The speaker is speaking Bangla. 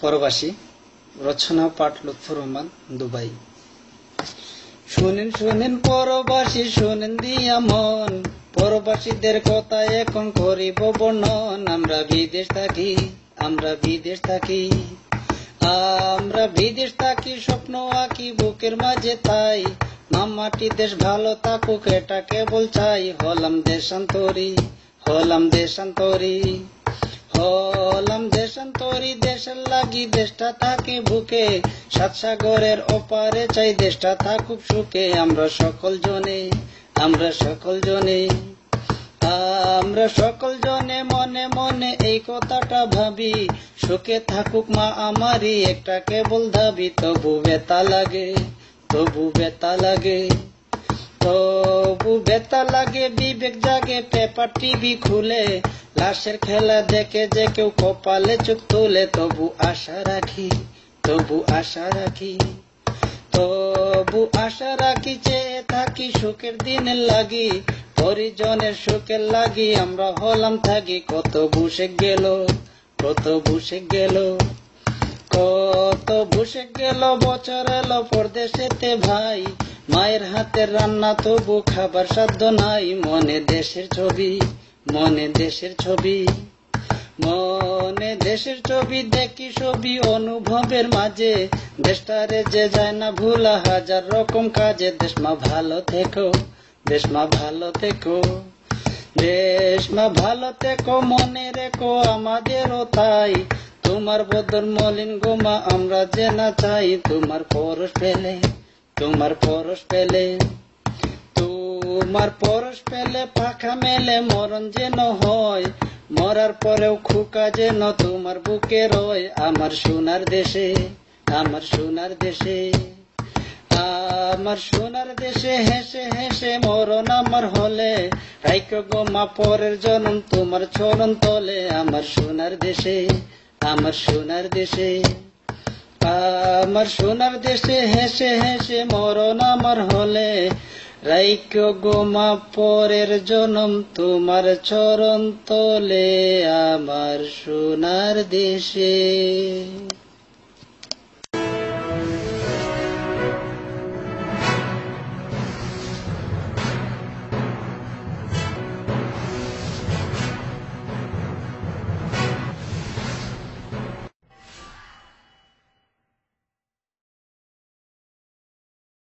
পরবাসী, রচনা পাঠ লুৎফর রহমান, দুবাই। শুনেন শুনেন পরবাসী, শুনেন দিয়া মন। পরবাসীদের কথা এখন করিব বর্ণন। আমরা বিদেশ থাকি, আমরা বিদেশ থাকি। আমরা বিদেশ থাকি, স্বপ্ন আঁকি, বুকের মাঝে তাই। মামাটি দেশ ভালো থাকুক, এটা কেবল চাই। হলাম দেশান্তরী হলাম দেশান্তরী। দেশান্তরী দেশের লাগি দেশটা থাকে বুকে। সাত সাগরের ওপারে চাই দেশটা থাকুক সুখে। আমরা সকল জনে, আমরা সকল জনে, আমরা সকল জনে মনে মনে এই কথাটা ভাবি। সুখে থাকুক মা আমারই, একটা কেবল দাবি তবু বেতা লাগে, তবু বেতা লাগে, তবু বেতা লাগে। বিবেক জাগে, পেপার টিভি খুলে। লাশের খেলা দেখে যে কেউ কপালে চোখ তুলে, তবু আশা রাখি, তবু আশা রাখি, তবু আশা রাখি চেয়ে থাকি সুখের দিনের লাগি, পরিজনের সুখের লাগি, আমরা হলাম থাকি, কত বসে গেল, কত বসে গেল, কত বুসে গেল, বছর এলো পরদেশেতে ভাই, মায়ের হাতের রান্না তবু খাবার সাধ্য নাই, মনে দেশের ছবি মনে দেশের ছবি, মনে দেশের ছবি, দেখি ছবি অনুভবের মাঝে। দেশটারে যে যায় না ভুলা, হাজার রকম কাজে। দেশমা ভালো থেকো দেশমা ভালো থেকো দেশমা ভালো থেকো, মনে রেখো আমাদেরও তাই। তোমার বদর মলিন গোমা আমরা যে না চাই, তোমার পরশ পেলে, তোমার পরশ পেলে। তোমার পরশ পেলে, পাখা মেলে, মরণ যেন হয়। মরার পরেও খুকা যেন তোমার বুকে রয়। আমার সোনার দেশে, আমার সোনার দেশে, আমার সোনার দেশে হেসে হেসে মরণ আমার হলে। রাইক গোমা পরের জনম তোমার চরণ তলে। আমার সোনার দেশে, আমার সোনার দেশে, আমার সোনার দেশে হেসে হেসে মরণ আমার হলে। রাইক গোমা পরের জনম তোমার চরণ তলে আমার সোনার দেশে।